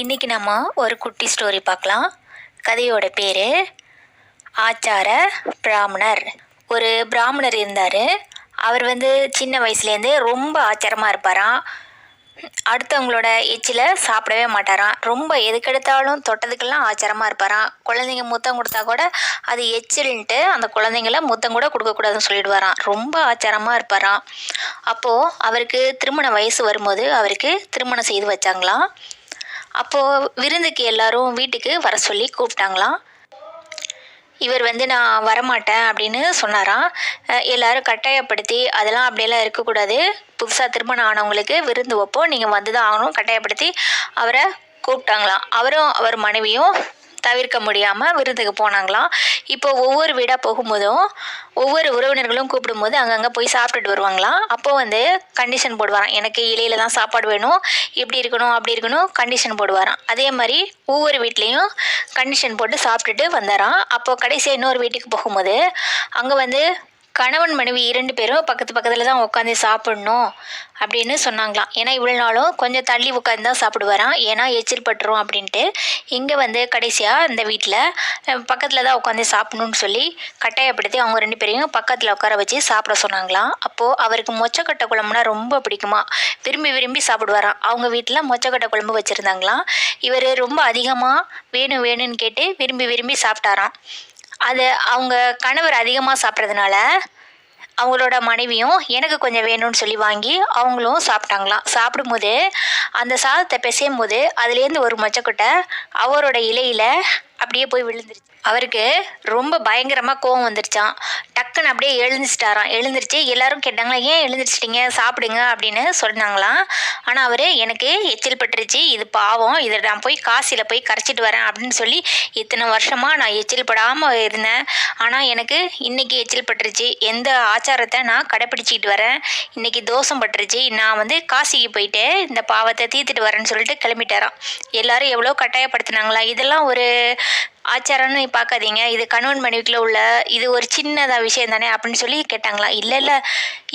இன்றைக்கி நம்ம ஒரு குட்டி ஸ்டோரி பார்க்கலாம். கதையோட பேர் ஆச்சார பிராமணர். ஒரு பிராமணர் இருந்தார். அவர் வந்து சின்ன வயசுலேருந்தே ரொம்ப ஆச்சாரமாக இருப்பாராம். அடுத்தவங்களோட எச்சில் சாப்பிடவே மாட்டாராம். ரொம்ப எதுக்கெடுத்தாலும் தொட்டதுக்கெல்லாம் ஆச்சாரமாக இருப்பாராம். குழந்தைங்க முத்தம் கொடுத்தா கூட அது எச்சில்ன்ட்டு அந்த குழந்தைங்கள முத்தம் கூட கொடுக்கக்கூடாதுன்னு சொல்லிடுவாராம். ரொம்ப ஆச்சாரமாக இருப்பாராம். அப்போது அவருக்கு திருமண வயசு வரும்போது அவருக்கு திருமணம் செய்து வச்சாங்களாம். அப்போது விருந்துக்கு எல்லாரும் வீட்டுக்கு வர சொல்லி கூப்பிட்டாங்களாம். இவர் வந்து நான் வரமாட்டேன் அப்படின்னு சொன்னாராம். எல்லாரும் கட்டாயப்படுத்தி அதெல்லாம் அப்படியெல்லாம் இருக்கக்கூடாது. புதுசாக திருமணம் ஆனவங்களுக்கு விருந்து வைப்போம். நீங்கள் வந்து தான் ஆகணும். கட்டாயப்படுத்தி அவரை கூப்பிட்டாங்களாம். அவரும் அவர் மனைவியும் தவிர்க்க முடியாமல் விருந்துக்கு போனாங்களாம். இப்போ ஒவ்வொரு வீடாக போகும்போதும் ஒவ்வொரு உறவினர்களும் கூப்பிடும்போது அங்கங்கே போய் சாப்பிட்டுட்டு வருவாங்களாம் அப்போ வந்து கண்டிஷன் போடுவாராம். எனக்கு இலையில தான் சாப்பாடு வேணும். இப்படி இருக்கணும் அப்படி இருக்கணும் கண்டிஷன் போடுவாராம். அதே மாதிரி ஒவ்வொரு வீட்லேயும் கண்டிஷன் போட்டு சாப்பிட்டுட்டு வந்தாராம். அப்போ கடைசியாக இன்னொரு வீட்டுக்கு போகும்போது அங்கே வந்து கணவன் மனைவி இரண்டு பேரும் பக்கத்து பக்கத்தில் தான் உட்காந்து சாப்பிடணும் அப்படின்னு சொன்னாங்களாம். ஏன்னா இவ்வளோ நாளும் கொஞ்சம் தள்ளி உட்காந்து தான் சாப்பிடுவாராம். ஏன்னா எச்சில் பட்டுரும் அப்படின்ட்டு இங்கே வந்து கடைசியாக இந்த வீட்டில் பக்கத்தில் தான் உட்காந்து சாப்பிடணும்னு சொல்லி கட்டாயப்படுத்தி அவங்க ரெண்டு பேரையும் பக்கத்தில் உட்கார வச்சு சாப்பிட சொன்னாங்களாம். அப்போது அவருக்கு மொச்சக்கட்டை குழம்புனா ரொம்ப பிடிக்குமா? விரும்பி விரும்பி சாப்பிடுவாராம். அவங்க வீட்டில் மொச்சக்கட்டை குழம்பு வச்சுருந்தாங்களாம். இவர் ரொம்ப அதிகமாக வேணும் வேணும்னு கேட்டு விரும்பி விரும்பி சாப்பிட்டாராம். அது அவங்க கணவர் அதிகமாக சாப்பிட்றதுனால அவங்களோட மனைவியும் எனக்கு கொஞ்சம் வேணும்னு சொல்லி வாங்கி அவங்களும் சாப்பிட்டாங்களாம். சாப்பிடும்போது அந்த சாதத்தை பிசையும் போது அதுலேருந்து ஒரு மொச்சக்கொட்டை அவரோட இலையில் அப்படியே போய் விழுந்துருச்சு. அவருக்கு ரொம்ப பயங்கரமாக கோவம் வந்துருச்சான் டக்குன்னு அப்படியே எழுந்துச்சிட்டாராம் எழுந்திருச்சு எல்லாரும் கேட்டாங்களா ஏன் எழுந்திரிச்சிட்டிங்க? சாப்பிடுங்க அப்படின்னு சொன்னாங்களாம். ஆனால் அவர் எனக்கு எச்சில் பட்டுருச்சு இது பாவம் இதை நான் போய் காசியில் போய் கரைச்சிட்டு வரேன் அப்படின்னு சொல்லி இத்தனை வருஷமாக நான் எச்சில் படாமல் இருந்தேன். ஆனால் எனக்கு இன்றைக்கி எச்சில் பட்டுருச்சு. எந்த ஆச்சாரத்தை நான் கடைப்பிடிச்சிக்கிட்டு வரேன். இன்றைக்கி தோஷம் பட்டுருச்சு. நான் வந்து காசிக்கு போயிட்டு இந்த பாவத்தை தீர்த்துட்டு வரேன்னு சொல்லிட்டு கிளம்பிட்டாராம். எல்லாரும் எவ்வளோ கட்டாயப்படுத்தினாங்களா? இதெல்லாம் ஒரு ஆச்சாரம்னு பார்க்காதீங்க. இது கணவன் மனைவிக்குள்ள உள்ள இது ஒரு சின்னதாக விஷயம் தானே அப்படின்னு சொல்லி கேட்டாங்களா? இல்லை இல்லை.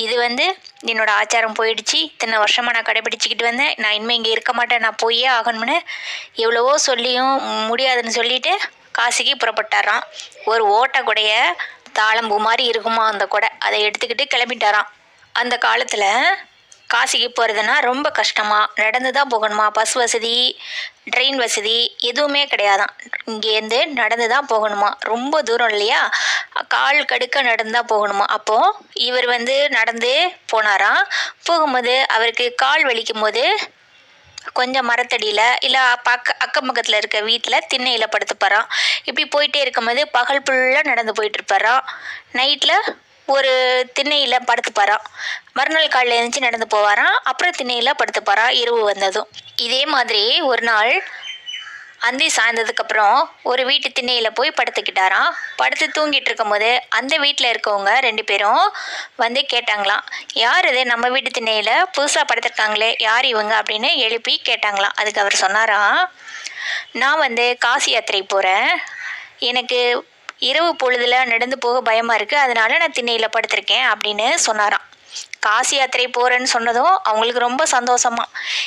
இது வந்து என்னோட ஆச்சாரம் போயிடுச்சு. இத்தனை வருஷமாக நான் கடைபிடிச்சிக்கிட்டு வந்தேன். நான் இனிமேல் இங்கே இருக்க மாட்டேன். நான் போயே ஆகணும்னு எவ்வளவோ சொல்லியும் முடியாதுன்னு சொல்லிட்டு காசிக்கு புறப்பட்டாராம். ஒரு ஓட்டை கொடைய தாளம்பூ மாதிரி இருக்குமா அந்த கொடை? அதை எடுத்துக்கிட்டு கிளம்பிட்டாராம். அந்த காலத்தில் காசிக்கு போகிறதுனா ரொம்ப கஷ்டமா? நடந்து தான் போகணுமா? பஸ் வசதி ட்ரெயின் வசதி எதுவுமே கிடையாதான். இங்கேருந்து நடந்து தான் போகணுமா? ரொம்ப தூரம் இல்லையா? கால் கடுக்க நடந்து தான் போகணுமா? அப்போது இவர் வந்து நடந்து போனாராம். போகும்போது அவருக்கு கால் வலிக்கும் போது கொஞ்சம் மரத்தடியில் இல்லை பக்க அக்கம் பக்கத்தில் இருக்க வீட்டில் திண்ணையில் படுத்துப்பாராம். இப்படி போயிட்டே இருக்கும்போது பகல் ஃபுல்லாக நடந்து போயிட்டுருப்பாராம். நைட்டில் ஒரு திண்ணையில் படுத்துப்பாராம். மறுநாள் காலையில் எழுந்துச்சு நடந்து போவாராம். அப்புறம் திண்ணையில் படுத்துப்பாராம். இரவு வந்ததும். இதே மாதிரி ஒரு நாள் அந்தி சாய்ந்ததுக்கப்புறம் ஒரு வீட்டு திண்ணையில் போய் படுத்துக்கிட்டாராம். படுத்து தூங்கிட்டு இருக்கும்போது அந்த வீட்டில் இருக்கவங்க ரெண்டு பேரும் வந்து கேட்டாங்களாம். யார் இது? நம்ம வீட்டு திண்ணையில் புதுசாக படுத்திருக்காங்களே. யார் இவங்க? அப்படின்னு எழுப்பி கேட்டாங்களாம். அதுக்கு அவர் சொன்னாராம் நான் வந்து காசி யாத்திரை போகிறேன் எனக்கு இரவு பொழுதுல நடந்து போக பயமாக இருக்குது அதனால நான் திண்ணையில் படுத்திருக்கேன் அப்படின்னு சொன்னாராம். காசி யாத்திரை போகிறேன்னு சொன்னதும் அவங்களுக்கு ரொம்ப சந்தோஷமா.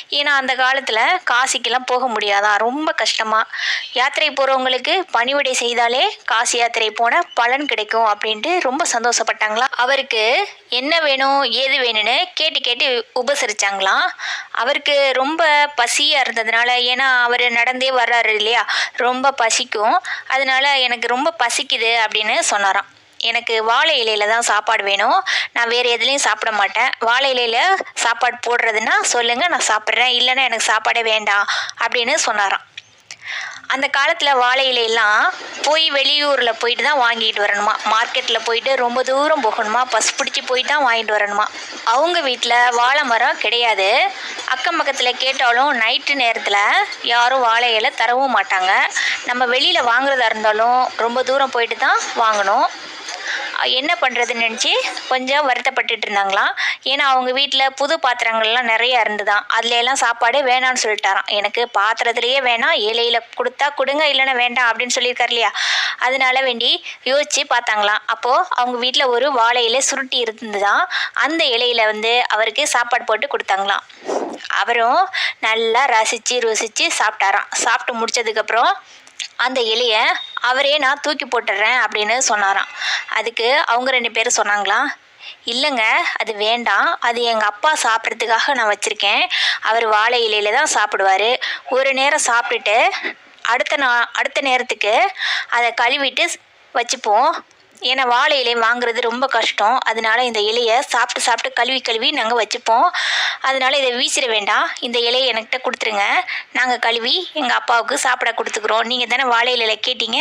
ஏன்னா அந்த காலத்தில் காசிக்கெல்லாம் போக முடியாதான் ரொம்ப கஷ்டமாக யாத்திரை போகிறவங்களுக்கு பணிவிடை செய்தாலே காசி யாத்திரை போன பலன் கிடைக்கும் அப்படின்ட்டு ரொம்ப சந்தோஷப்பட்டாங்களாம் அவருக்கு என்ன வேணும் ஏது வேணும்னு கேட்டு கேட்டு உபசரித்தாங்களாம் அவருக்கு ரொம்ப பசியாக இருந்ததுனால ஏன்னா அவர் நடந்தே வர்றாரு இல்லையா? ரொம்ப பசிக்கும். அதனால எனக்கு ரொம்ப பசிக்குது அப்படின்னு சொன்னாராம். எனக்கு வாழை இலையில தான் சாப்பாடு வேணும். நான் வேறு எதுலேயும் சாப்பிட மாட்டேன். வாழை இலையில் சாப்பாடு போடுறதுன்னா சொல்லுங்கள் நான் சாப்பிட்றேன். இல்லைன்னா எனக்கு சாப்பாடே வேண்டாம் அப்படின்னு சொன்னாராம். அந்த காலத்தில் வாழை இலையெல்லாம் போய் வெளியூரில் போயிட்டு தான் வாங்கிட்டு வரணுமா? மார்க்கெட்டில் போயிட்டு ரொம்ப தூரம் போகணுமா? பஸ் பிடிச்சி போயிட்டு தான் வாங்கிட்டு வரணுமா? அவங்க வீட்டில் வாழை மரம் கிடையாது. அக்கம் பக்கத்தில் கேட்டாலும் நைட்டு நேரத்தில் யாரும் வாழை இலை தரவும் மாட்டாங்க. நம்ம வெளியில் வாங்குறதா இருந்தாலும் ரொம்ப தூரம் போயிட்டு தான் வாங்கணும். என்ன பண்ணுறதுன்னு நினச்சி கொஞ்சம் வருத்தப்பட்டுட்டு இருந்தாங்களாம் ஏன்னா அவங்க வீட்டில் புது பாத்திரங்கள்லாம் நிறைய இருந்துதான் அதில் எல்லாம் சாப்பாடு வேணாம்னு சொல்லிட்டாராம். எனக்கு பாத்திரத்துலேயே வேணாம் ஏழையில் கொடுத்தா கொடுங்க இல்லைன்னா வேண்டாம் அப்படின்னு சொல்லியிருக்காரு இல்லையா? அதனால வேண்டி யோசித்து பார்த்தாங்களாம். அப்போது அவங்க வீட்டில் ஒரு வாழை சுருட்டி இருந்துதான் அந்த இலையில் வந்து அவருக்கு சாப்பாடு போட்டு கொடுத்தாங்களாம். அவரும் நல்லா ரசித்து ருசித்து சாப்பிட்டாராம். சாப்பிட்டு முடிச்சதுக்கப்புறம் அந்த இலையை அவரே நான் தூக்கி போட்டுடுறேன் அப்படின்னு சொன்னாராம். அதுக்கு அவங்க ரெண்டு பேரும் சொன்னாங்களா இல்லைங்க அது வேண்டாம். அது எங்கள் அப்பா சாப்பிட்றதுக்காக நான் வச்சுருக்கேன். அவர் வாழை இலையில தான் சாப்பிடுவார். ஒரு நேரம் சாப்பிட்டுட்டு அடுத்த நா அடுத்த நேரத்துக்கு அதை கழுவிட்டு வச்சுப்போம். ஏன்னா வாழை இலை வாங்குறது ரொம்ப கஷ்டம். அதனால இந்த இலையை சாப்பிட்டு சாப்பிட்டு கழுவி கழுவி நாங்கள் வச்சுப்போம். அதனால இதை வீசிட வேண்டாம். இந்த இலையை என்கிட்ட கொடுத்துருங்க. நாங்கள் கழுவி எங்கள் அப்பாவுக்கு சாப்பிட கொடுத்துக்குறோம். நீங்கள் தானே வாழை இலையில கேட்டீங்க?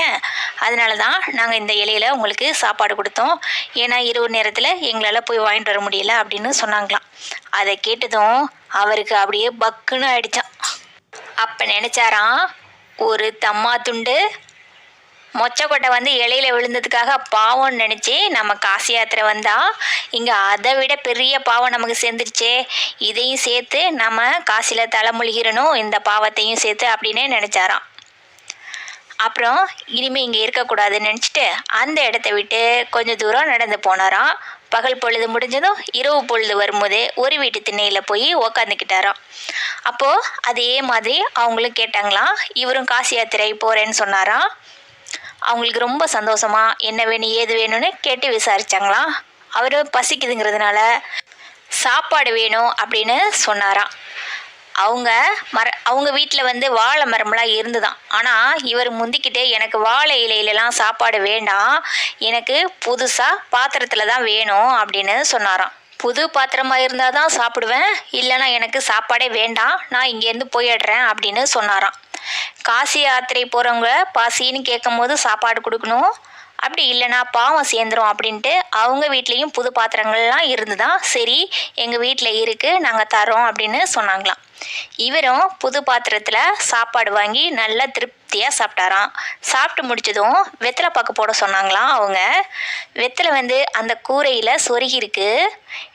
அதனால தான் நாங்கள் இந்த இலையில் உங்களுக்கு சாப்பாடு கொடுத்தோம். ஏன்னா இரவு நேரத்தில் எங்களால் போய் வாங்கிட்டு வர முடியல அப்படின்னு சொன்னாங்களாம். அதை கேட்டதும் அவருக்கு அப்படியே பக்குன்னு ஆயிடுச்சான் அப்போ நினச்சாராம் ஒரு தம்மா துண்டு மொச்சக்கொட்டை வந்து இலையில விழுந்ததுக்காக பாவம்னு நினச்சி நம்ம காசி யாத்திரை வந்தால் இங்கே அதை விட பெரிய பாவம் நமக்கு சேர்ந்துருச்சே. இதையும் சேர்த்து நம்ம காசியில் தலைமொழிகிறனும் இந்த பாவத்தையும் சேர்த்து அப்படின்னே நினச்சாராம். அப்புறம் இனிமேல் இங்கே இருக்கக்கூடாதுன்னு நினச்சிட்டு அந்த இடத்த விட்டு கொஞ்சம் தூரம் நடந்து போனாராம். பகல் பொழுது முடிஞ்சதும் இரவு பொழுது வரும்போது ஒரு வீட்டு திண்ணையில் போய் உக்காந்துக்கிட்டாராம். அப்போது அதே மாதிரி அவங்களும் கேட்டாங்களாம் இவரும் காசி யாத்திரை போகிறேன்னு சொன்னாராம். அவங்களுக்கு ரொம்ப சந்தோஷமா என்ன வேணும் ஏது வேணும்னு கேட்டு விசாரிச்சாங்களாம் அவர் பசிக்குதுங்கிறதுனால சாப்பாடு வேணும் அப்படின்னு சொன்னாராம். அவங்க மர அவங்க வீட்டில் வந்து வாழை மரம்லாம் இருந்துதான். ஆனால் இவர் முந்திக்கிட்டே எனக்கு வாழை இலையிலலாம் சாப்பாடு வேண்டாம் எனக்கு புதுசாக பாத்திரத்தில் தான் வேணும் அப்படின்னு சொன்னாராம். புது பாத்திரமாக இருந்தால் தான் சாப்பிடுவேன் இல்லைன்னா எனக்கு சாப்பாடே வேண்டாம் நான் இங்கேருந்து போயிடுறேன் அப்படின்னு சொன்னாராம். காசி யாத்திரை போகிறவங்க பாசின்னு கேட்கும்போது சாப்பாடு கொடுக்கணும். அப்படி இல்லைனா பாவம் சேர்ந்துரும் அப்படின்ட்டு அவங்க வீட்லேயும் புது பாத்திரங்கள்லாம் இருந்து தான் சரி எங்கள் வீட்டில் இருக்குது நாங்கள் தரோம் அப்படின்னு சொன்னாங்களாம். இவரும் புது பாத்திரத்தில் சாப்பாடு வாங்கி நல்லா திருப்தியாக சாப்பிட்டாராம். சாப்பிட்டு முடிச்சதும் வெத்தலை பாக்கு போட சொன்னாங்களாம் அவங்க. வெத்தலை வந்து அந்த கூரையில் சொருகி இருக்கு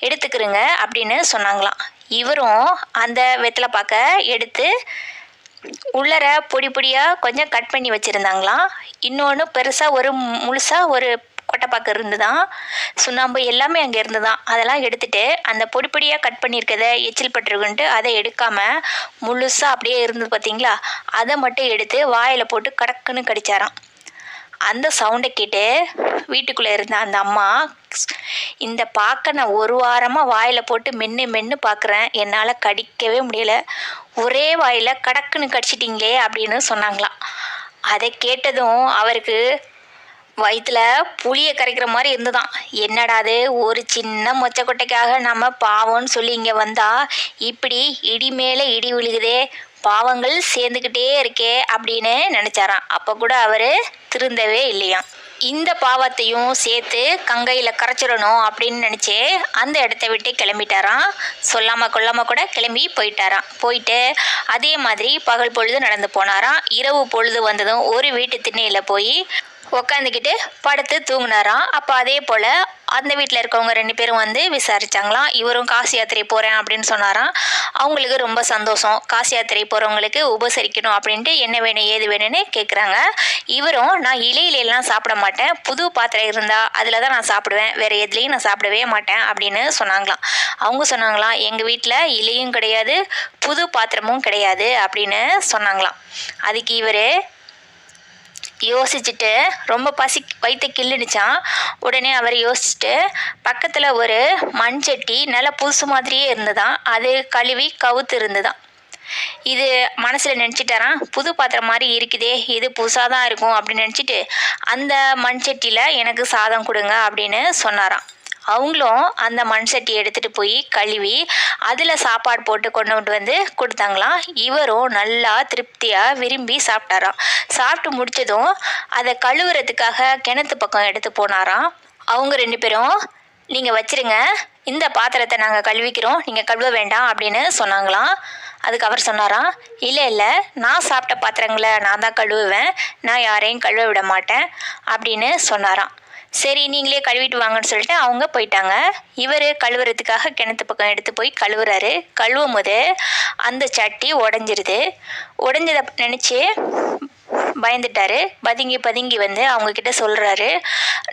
எடுத்துக்கிறங்க அப்படின்னு சொன்னாங்களாம். இவரும் அந்த வெத்தலை பாக்கை எடுத்து உள்ளர பொடி பொடியாக கொஞ்சம் கட் பண்ணி வச்சுருந்தாங்களாம் இன்னொன்று பெருசாக ஒரு முழுசாக ஒரு கொட்டைப்பாக்கு இருந்துதான். சுண்ணாம்பு எல்லாமே அங்கே இருந்துதான். அதெல்லாம் எடுத்துட்டு அந்த பொடி பொடியாக கட் பண்ணியிருக்கத எச்சில் பட்டுருக்குன்ட்டு அதை எடுக்காமல் முழுசாக அப்படியே இருந்தது பார்த்தீங்களா அதை மட்டும் எடுத்து வாயில் போட்டு கடக்குன்னு கடிச்சாராம். அந்த சவுண்டை கேட்டு வீட்டுக்குள்ளே இருந்த அந்த அம்மா இந்த பாக்க நான் ஒரு வாரமாக வாயில் போட்டு மென்று மென்று பார்க்குறேன் என்னால் கடிக்கவே முடியல. ஒரே வாயில் கடக்குன்னு கடிச்சிட்டிங்களே அப்படின்னு சொன்னாங்களாம் அதை கேட்டதும் அவருக்கு வயிற்றுல புளியை கரைக்கிற மாதிரி இருந்துதான். என்னடாது ஒரு சின்ன மொச்சக்கொட்டைக்காக நம்ம பாவம்னு சொல்லி இங்கே வந்தால் இப்படி இடி மேலே இடி விழுகுதே. பாவங்கள் சேர்ந்துக்கிட்டே இருக்கே அப்படின்னு நினச்சாராம். அப்போ கூட அவர் திருந்தவே இல்லையாம். இந்த பாவத்தையும் சேர்த்து கங்கையில் கரைச்சிடணும் அப்படின்னு நினச்சி அந்த இடத்த விட்டு கிளம்பிட்டாராம். சொல்லாமல் கொல்லாமல் கூட கிளம்பி போயிட்டாராம். போயிட்டு அதே மாதிரி பகல் பொழுது நடந்து போனாராம். இரவு பொழுது வந்ததும் ஒரு வீட்டு திண்ணையில் போய் உக்காந்துக்கிட்டு படுத்து தூங்கினாராம். அப்போ அதே போல் அந்த வீட்டில் இருக்கவங்க ரெண்டு பேரும் வந்து விசாரித்தாங்களாம் இவரும் காசி யாத்திரை போகிறேன் அப்படின்னு சொன்னாராம். அவங்களுக்கு ரொம்ப சந்தோஷம். காசி யாத்திரை போகிறவங்களுக்கு உபசரிக்கணும் அப்படின்ட்டு என்ன வேணும் ஏது வேணும்னு கேட்குறாங்க இவரும் நான் இலையிலெல்லாம் சாப்பிட மாட்டேன். புது பாத்திரம் இருந்தால் அதில் தான் நான் சாப்பிடுவேன். வேறு எதுலேயும் நான் சாப்பிடவே மாட்டேன் அப்படின்னு சொன்னாங்களாம். அவங்க சொன்னாங்களாம் எங்கள் வீட்டில் இலையும் கிடையாது புது பாத்திரமும் கிடையாது அப்படின்னு சொன்னாங்களாம். அதுக்கு இவர் யோசிச்சுட்டு ரொம்ப பசி வயிற்று கிள்ளுனுச்சான் உடனே அவர் யோசிச்சுட்டு பக்கத்தில் ஒரு மண் சட்டி நல்லா புதுசு மாதிரியே இருந்ததான் அது கழுவி கவுத்து இருந்துதான் இது மனசில் நினச்சிட்டாராம். புது பாத்திரம் மாதிரி இருக்குதே இது புதுசாக தான் இருக்கும் அப்படின்னு நினச்சிட்டு அந்த மண் சட்டியில் எனக்கு சாதம் கொடுங்க அப்படின்னு சொன்னாராம். அவங்களும் அந்த மண் சட்டி எடுத்துகிட்டு போய் கழுவி அதில் சாப்பாடு போட்டு கொண்டு வந்து கொடுத்தாங்களாம். இவரும் நல்லா திருப்தியாக விரும்பி சாப்பிட்டாராம். சாப்பிட்டு முடிச்சதும் அதை கழுவுறதுக்காக கிணத்து பக்கம் எடுத்து போனாராம். அவங்க ரெண்டு பேரும் நீங்கள் வச்சிருங்க. இந்த பாத்திரத்தை நாங்கள் கழுவிக்கிறோம். நீங்கள் கழுவ வேண்டாம் அப்படின்னு சொன்னாங்களாம். அதுக்கு அவர் சொன்னாராம் இல்லை இல்லை. நான் சாப்பிட்ட பாத்திரங்களை நான் தான் கழுவுவேன். நான் யாரையும் கழுவ விட மாட்டேன் அப்படின்னு சொன்னாராம். சரி நீங்களே கழுவிட்டு வாங்கன்னு சொல்லிட்டு அவங்க போயிட்டாங்க. இவர் கழுவுறதுக்காக கிணத்து பக்கம் எடுத்து போய் கழுவுறாரு. கழுவும் போது அந்த சட்டி உடஞ்சிருது. உடஞ்சதை நினச்சி பயந்துட்டாரு. பதுங்கி பதுங்கி வந்து அவங்கக்கிட்ட சொல்கிறாரு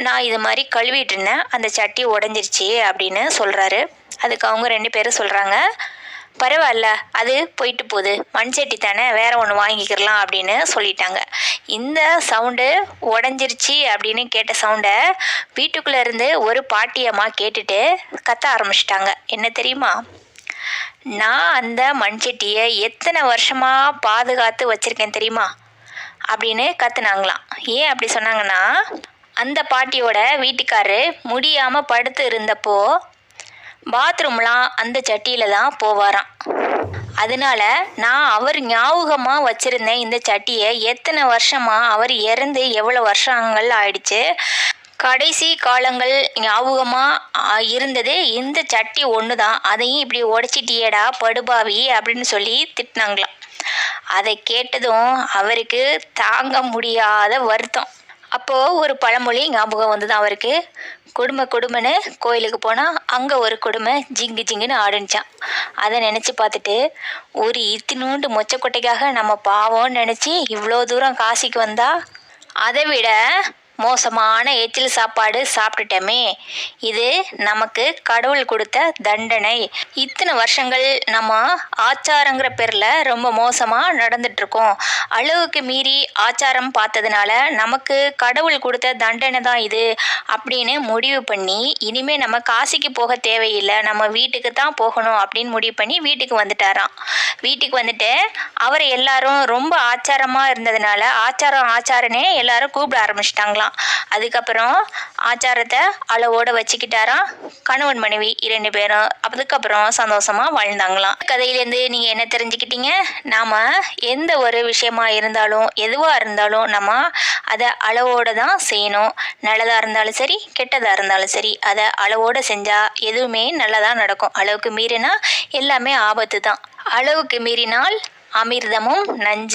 நான் இது மாதிரி கழுவிட்டு இருந்தேன். அந்த சட்டி உடஞ்சிருச்சு அப்படின்னு சொல்கிறாரு அதுக்கு அவங்க ரெண்டு பேரும் சொல்கிறாங்க பரவாயில்ல. அது போயிட்டு போகுது. மண் சட்டி தானே வேற ஒன்று வாங்கிக்கிறலாம் அப்படின்னு சொல்லிட்டாங்க. இந்த சவுண்டு உடஞ்சிருச்சு அப்படின்னு கேட்ட சவுண்டை வீட்டுக்குள்ளே இருந்து ஒரு பாட்டியம்மா கேட்டுட்டு கத்த ஆரம்பிச்சிட்டாங்க. என்ன தெரியுமா? நான் அந்த மண் சட்டியை எத்தனை வருஷமாக பாதுகாத்து வச்சுருக்கேன் தெரியுமா? அப்படின்னு கத்துனாங்களாம். ஏன் அப்படி சொன்னாங்கன்னா அந்த பாட்டியோட வீட்டுக்காரரு முடியாமல் படுத்து இருந்தப்போ பாத்ரூம்லாம் அந்த சட்டியில் தான் போவாராம். அதனால நான் அவர் ஞாபகமாக வச்சுருந்தேன் இந்த சட்டியை. எத்தனை வருஷமாக அவர் இறந்து எவ்வளோ வருஷங்கள் ஆயிடுச்சு. கடைசி காலங்கள் ஞாபகமாக இருந்தது. இந்த சட்டி ஒன்று தான் அதையும் இப்படி உடச்சிட்டியேடா படுபாவி அப்படின்னு சொல்லி திட்டினாங்களாம். அதை கேட்டதும் அவருக்கு தாங்க முடியாத வருத்தம். அப்போது ஒரு பழமொழி ஞாபகம் வந்தது அவருக்கு. குடும்ப குடும்பன்னு கோயிலுக்கு போனால் அங்கே ஒரு குடும்பம் ஜிங்கு ஜிங்குன்னு ஆடுனுச்சான். அதை நினச்சி பார்த்துட்டு ஒரு இத்தினூண்டு மொச்சக்கொட்டைக்காக நம்ம பாவம்னு நினச்சி இவ்வளோ தூரம் காசிக்கு வந்தால் அதை விட மோசமான எச்சில் சாப்பாடு சாப்பிட்டுட்டோமே. இது நமக்கு கடவுள் கொடுத்த தண்டனை. இத்தனை வருஷங்கள் நம்ம ஆச்சாரங்கிற பேரில் ரொம்ப மோசமாக நடந்துட்டுருக்கோம். அளவுக்கு மீறி ஆச்சாரம் பார்த்ததுனால நமக்கு கடவுள் கொடுத்த தண்டனை தான் இது அப்படின்னு முடிவு பண்ணி இனிமே நம்ம காசிக்கு போக தேவையில்லை. நம்ம வீட்டுக்கு தான் போகணும் அப்படின்னு முடிவு பண்ணி வீட்டுக்கு வந்துட்டாராம். வீட்டுக்கு வந்துட்டு அவரை எல்லாரும் ரொம்ப ஆச்சாரமாக இருந்ததுனால ஆச்சாரம் ஆச்சாரனே எல்லாரும் கூப்பிட ஆரம்பிச்சிட்டாங்களாம். அதுக்கப்புறம் ஆச்சாரத்தை அளவோடு வச்சுக்கிட்டாராம். கணவன் மனைவி இரண்டு பேரும். அதுக்கப்புறம் சந்தோஷமாக வாழ்ந்தாங்களாம். கதையிலேருந்து நீங்கள் என்ன தெரிஞ்சுக்கிட்டீங்க? நாம் எந்த ஒரு விஷயமா இருந்தாலும் எதுவாக இருந்தாலும் நம்ம அதை அளவோடு தான் செய்யணும். நல்லதாக இருந்தாலும் சரி கெட்டதாக இருந்தாலும் சரி அதை அளவோடு செஞ்சால் எதுவுமே நல்லதாக நடக்கும். அளவுக்கு மீறினா எல்லாமே ஆபத்து தான் அளவுக்கு மீறினால் அமிர்தமும் நஞ்சு